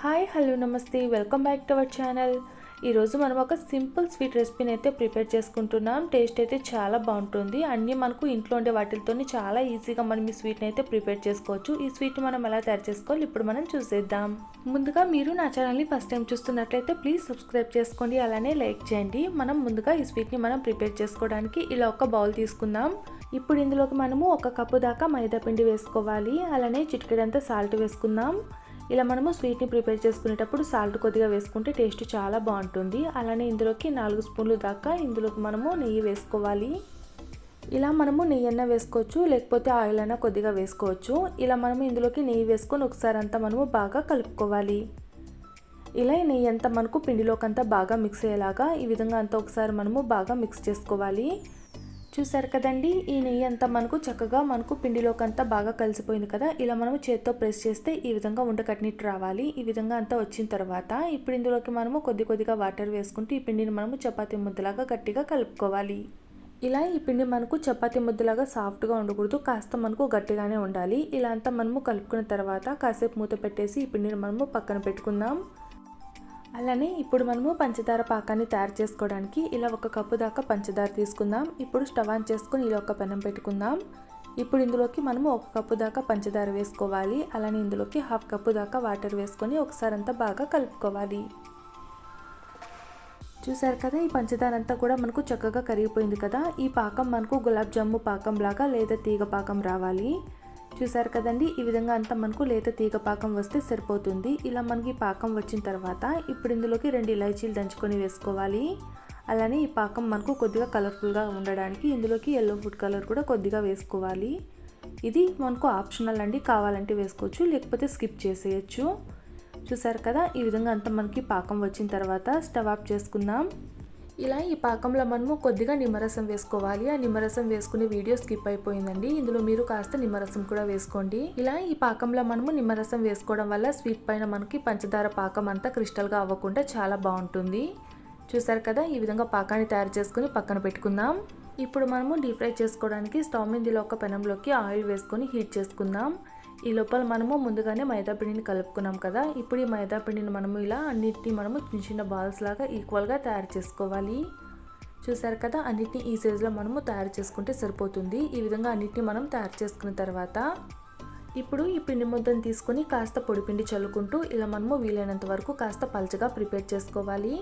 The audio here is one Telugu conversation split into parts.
హాయ్ హలో నమస్తే. Welcome back to our channel. ఈరోజు మనం ఒక సింపుల్ స్వీట్ రెసిపీని అయితే ప్రిపేర్ చేసుకుంటున్నాం. టేస్ట్ అయితే చాలా బాగుంటుంది. అన్నీ మనకు ఇంట్లో ఉండే వాటితోని చాలా ఈజీగా మనం ఈ స్వీట్ని అయితే ప్రిపేర్ చేసుకోవచ్చు. ఈ స్వీట్ మనం ఎలా తయారు చేసుకోవాలి ఇప్పుడు మనం చూసేద్దాం. ముందుగా మీరు నా ఛానల్ని ఫస్ట్ టైం చూస్తున్నట్లయితే ప్లీజ్ సబ్స్క్రైబ్ చేసుకోండి. అలానే లైక్ చేయండి. మనం ముందుగా ఈ స్వీట్ని మనం ప్రిపేర్ చేసుకోవడానికి ఇలా ఒక బౌల్ తీసుకుందాం. ఇప్పుడు ఇందులోకి మనము ఒక కప్పు దాకా మైదా పిండి వేసుకోవాలి. అలానే చిటికెడంతా సాల్ట్ వేసుకుందాం. ఇలా మనము స్వీట్ని ప్రిపేర్ చేసుకునేటప్పుడు సాల్ట్ కొద్దిగా వేసుకుంటే టేస్ట్ చాలా బాగుంటుంది. అలానే ఇందులోకి నాలుగు స్పూన్లు దాకా ఇందులోకి మనము నెయ్యి వేసుకోవాలి. ఇలా మనము నెయ్యి అన్న వేసుకోవచ్చు లేకపోతే ఆయిల్ అయినా కొద్దిగా వేసుకోవచ్చు. ఇలా మనము ఇందులోకి నెయ్యి వేసుకొని ఒకసారి అంతా మనము బాగా కలుపుకోవాలి. ఇలా ఈ నెయ్యి అంతా మనకు పిండిలోకి అంతా బాగా మిక్స్ అయ్యేలాగా ఈ విధంగా అంతా ఒకసారి మనము బాగా మిక్స్ చేసుకోవాలి. చూసారు కదండి. ఈ నెయ్యి అంతా మనకు చక్కగా మనకు పిండిలోకి అంతా బాగా కలిసిపోయింది కదా. ఇలా మనము చేత్తో ప్రెస్ చేస్తే ఈ విధంగా ఉండకట్టినట్టు రావాలి. ఈ విధంగా అంతా వచ్చిన తర్వాత ఇప్పుడు ఇందులోకి మనము కొద్ది కొద్దిగా వాటర్ వేసుకుంటూ ఈ పిండిని మనము చపాతీ ముద్దలాగా గట్టిగా కలుపుకోవాలి. ఇలా ఈ పిండి మనకు చపాతీ ముద్దలాగా సాఫ్ట్గా ఉండకూడదు. కాస్త మనకు గట్టిగానే ఉండాలి. ఇలా అంతా మనము కలుపుకున్న తర్వాత కాసేపు మూత పెట్టేసి ఈ పిండిని మనము పక్కన పెట్టుకుందాం. అలానే ఇప్పుడు మనము పంచదార పాకాన్ని తయారు చేసుకోవడానికి ఇలా ఒక కప్పు దాకా పంచదార తీసుకుందాం. ఇప్పుడు స్టవ్ ఆన్ చేసుకుని ఇలా ఒక పెనం పెట్టుకుందాం. ఇప్పుడు ఇందులోకి మనము ఒక కప్పు దాకా పంచదార వేసుకోవాలి. అలానే ఇందులోకి హాఫ్ కప్పు దాకా వాటర్ వేసుకొని ఒకసారి అంతా బాగా కలుపుకోవాలి. చూసారు కదా ఈ పంచదార అంతా కూడా మనకు చక్కగా కరిగిపోయింది కదా. ఈ పాకం మనకు గులాబ్ జాము పాకం లాగా లేదా తీగ పాకం రావాలి. చూసారు కదండి ఈ విధంగా అంతా మనకు లేత తీగ పాకం వస్తే సరిపోతుంది. ఇలా మనకి పాకం వచ్చిన తర్వాత ఇప్పుడు ఇందులోకి రెండు ఇలాచీలు దంచుకొని వేసుకోవాలి. అలానే ఈ పాకం మనకు కొద్దిగా కలర్ఫుల్గా ఉండడానికి ఇందులోకి ఎల్లో ఫుడ్ కలర్ కూడా కొద్దిగా వేసుకోవాలి. ఇది మనకు ఆప్షనల్ అండి కావాలంటే వేసుకోవచ్చు లేకపోతే స్కిప్ చేసేయచ్చు. చూసారు కదా ఈ విధంగా అంతా మనకి పాకం వచ్చిన తర్వాత స్టవ్ ఆఫ్ చేసుకుందాం. ఇలా ఈ పాకంలో మనము కొద్దిగా నిమ్మరసం వేసుకోవాలి. ఆ నిమ్మరసం వేసుకునే వీడియో స్కిప్ అయిపోయిందండి. ఇందులో మీరు కాస్త నిమ్మరసం కూడా వేసుకోండి. ఇలా ఈ పాకంలో మనము నిమ్మరసం వేసుకోవడం వల్ల స్వీట్ పైన మనకి పంచదార పాకం అంతా క్రిస్టల్గా అవ్వకుండా చాలా బాగుంటుంది. చూసారు కదా? ఈ విధంగా పాకాన్ని తయారు చేసుకుని పక్కన పెట్టుకుందాం. ఇప్పుడు మనము డీప్ ఫ్రై చేసుకోవడానికి స్టవ్ మీద ఒక పెనంలోకి ఆయిల్ వేసుకొని హీట్ చేసుకుందాం. ఈ లోపల మనము ముందుగానే మైదా పిండిని కలుపుకున్నాం కదా. ఇప్పుడు ఈ మైదా పిండిని మనము ఇలా అన్నిటిని మనము చిన్న చిన్న బాల్స్ లాగా ఈక్వల్గా తయారు చేసుకోవాలి. చూసారు కదా? అన్నిటిని ఈ సైజులో మనము తయారు చేసుకుంటే సరిపోతుంది. ఈ విధంగా అన్నిటిని మనం తయారు చేసుకున్న తర్వాత ఇప్పుడు ఈ పిండి ముద్దను తీసుకొని కాస్త పొడి పిండి చల్లుకుంటూ ఇలా మనము వీలైనంత వరకు కాస్త పల్చగా ప్రిపేర్ చేసుకోవాలి.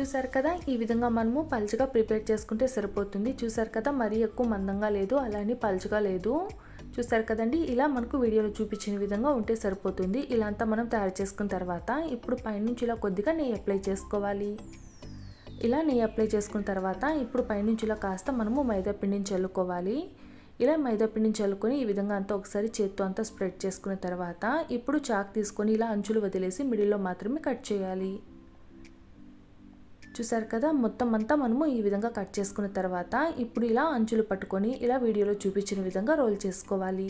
చూసారు కదా? ఈ విధంగా మనము పల్చగా ప్రిపేర్ చేసుకుంటే సరిపోతుంది. చూసారు కదా? మరీ ఎక్కువ మందంగా లేదు. అలానే పల్చగా లేదు. చూసారు కదండి ఇలా మనకు వీడియోలో చూపించిన విధంగా ఉంటే సరిపోతుంది. ఇలా అంతా మనం తయారు చేసుకున్న తర్వాత ఇప్పుడు పైనుంచి ఇలా కొద్దిగా నెయ్యి అప్లై చేసుకోవాలి. ఇలా నెయ్యి అప్లై చేసుకున్న తర్వాత ఇప్పుడు పైనుంచి ఇలా కాస్త మనము మైదా పిండిని చల్లుకోవాలి. ఇలా మైదా పిండిని చల్లుకొని ఈ విధంగా అంతా ఒకసారి చేత్తో అంతా స్ప్రెడ్ చేసుకున్న తర్వాత ఇప్పుడు చాక్ తీసుకొని ఇలా అంచులు వదిలేసి మిడిల్లో మాత్రమే కట్ చేయాలి. చూసారు కదా మొత్తం అంతా మనము ఈ విధంగా కట్ చేసుకున్న తర్వాత ఇప్పుడు ఇలా అంచులు పట్టుకొని ఇలా వీడియోలో చూపించిన విధంగా రోల్ చేసుకోవాలి.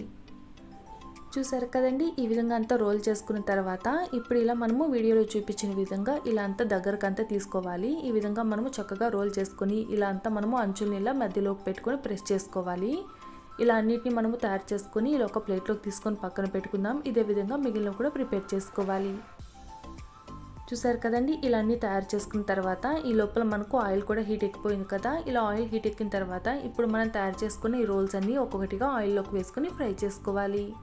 చూసారు కదండి ఈ విధంగా అంతా రోల్ చేసుకున్న తర్వాత ఇప్పుడు ఇలా మనము వీడియోలో చూపించిన విధంగా ఇలా అంతా దగ్గరకు అంతా తీసుకోవాలి. ఈ విధంగా మనము చక్కగా రోల్ చేసుకొని ఇలా అంతా మనము అంచుల్ని ఇలా మధ్యలోకి పెట్టుకొని ప్రెస్ చేసుకోవాలి. ఇలా అన్నిటిని మనము తయారు చేసుకొని ఇలా ఒక ప్లేట్లోకి తీసుకొని పక్కన పెట్టుకుందాం. ఇదే విధంగా మిగిలిన కూడా ప్రిపేర్ చేసుకోవాలి. చూసారు కదండి? ఇలా అన్నీ తయారు చేసుకున్న తర్వాత ఈ లోపల మనకు ఆయిల్ కూడా హీట్ ఎక్కిపోయింది కదా? ఇలా ఆయిల్ హీట్ ఎక్కిన తర్వాత ఇప్పుడు మనం తయారు చేసుకున్న ఈ రోల్స్ అన్నీ ఒక్కొక్కటిగా ఆయిల్లోకి వేసుకొని ఫ్రై చేసుకోవాలి.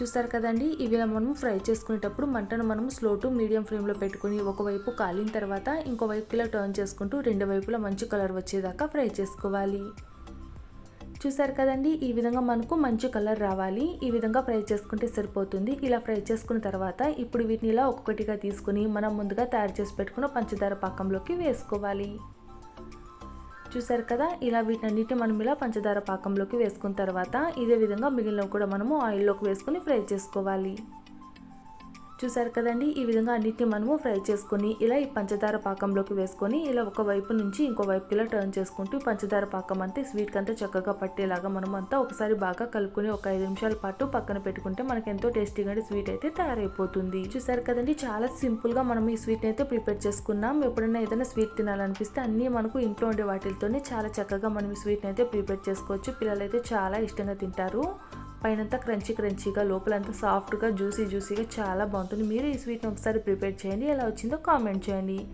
చూసారు కదండి? ఇవి మనము ఫ్రై చేసుకునేటప్పుడు మంటను మనము స్లో టు మీడియం ఫ్లేమ్లో పెట్టుకుని ఒకవైపు కాలిన తర్వాత ఇంకో వైపుకి ఇలా టర్న్ చేసుకుంటూ రెండు వైపులా మంచి కలర్ వచ్చేదాకా ఫ్రై చేసుకోవాలి. చూసారు కదండి ఈ విధంగా మనకు మంచి కలర్ రావాలి. ఈ విధంగా ఫ్రై చేసుకుంటే సరిపోతుంది. ఇలా ఫ్రై చేసుకున్న తర్వాత ఇప్పుడు వీటిని ఇలా ఒక్కొక్కటిగా తీసుకుని మనం ముందుగా తయారు చేసి పెట్టుకున్న పంచదార పాకంలోకి వేసుకోవాలి. చూసారు కదా ఇలా వీటన్నిటిని మనం ఇలా పంచదార పాకంలోకి వేసుకున్న తర్వాత ఇదే విధంగా మిగిలిన కూడా మనము ఆయిల్లోకి వేసుకొని ఫ్రై చేసుకోవాలి. చూసారు కదండి ఈ విధంగా అన్నిటిని మనము ఫ్రై చేసుకొని ఇలా ఈ పంచదార పాకంలోకి వేసుకొని ఇలా ఒక వైపు నుంచి ఇంకో వైపుకి ఇలా టర్న్ చేసుకుంటూ పంచదార పాకం అంతే స్వీట్కి అంతా చక్కగా పట్టేలాగా మనం అంతా ఒకసారి బాగా కలుపుకొని ఒక ఐదు నిమిషాల పాటు పక్కన పెట్టుకుంటే మనకి ఎంతో టేస్టీగా స్వీట్ అయితే తయారైపోతుంది. చూసారు కదండి చాలా సింపుల్గా మనం ఈ స్వీట్ అయితే ప్రిపేర్ చేసుకున్నాం. ఎప్పుడైనా ఏదైనా స్వీట్ తినాలనిపిస్తే అన్నీ మనకు ఇంట్లో ఉండే వాటితోనే చాలా చక్కగా మనం ఈ స్వీట్ అయితే ప్రిపేర్ చేసుకోవచ్చు. పిల్లలు అయితే చాలా ఇష్టంగా తింటారు. పైనంతా క్రంచీ క్రంచీగా లోపలంతా సాఫ్ట్గా జ్యూసీ జ్యూసీగా చాలా బాగుంటుంది. మీరు ఈ స్వీట్ని ఒకసారి ప్రిపేర్ చేయండి. ఎలా వచ్చిందో కామెంట్ చేయండి.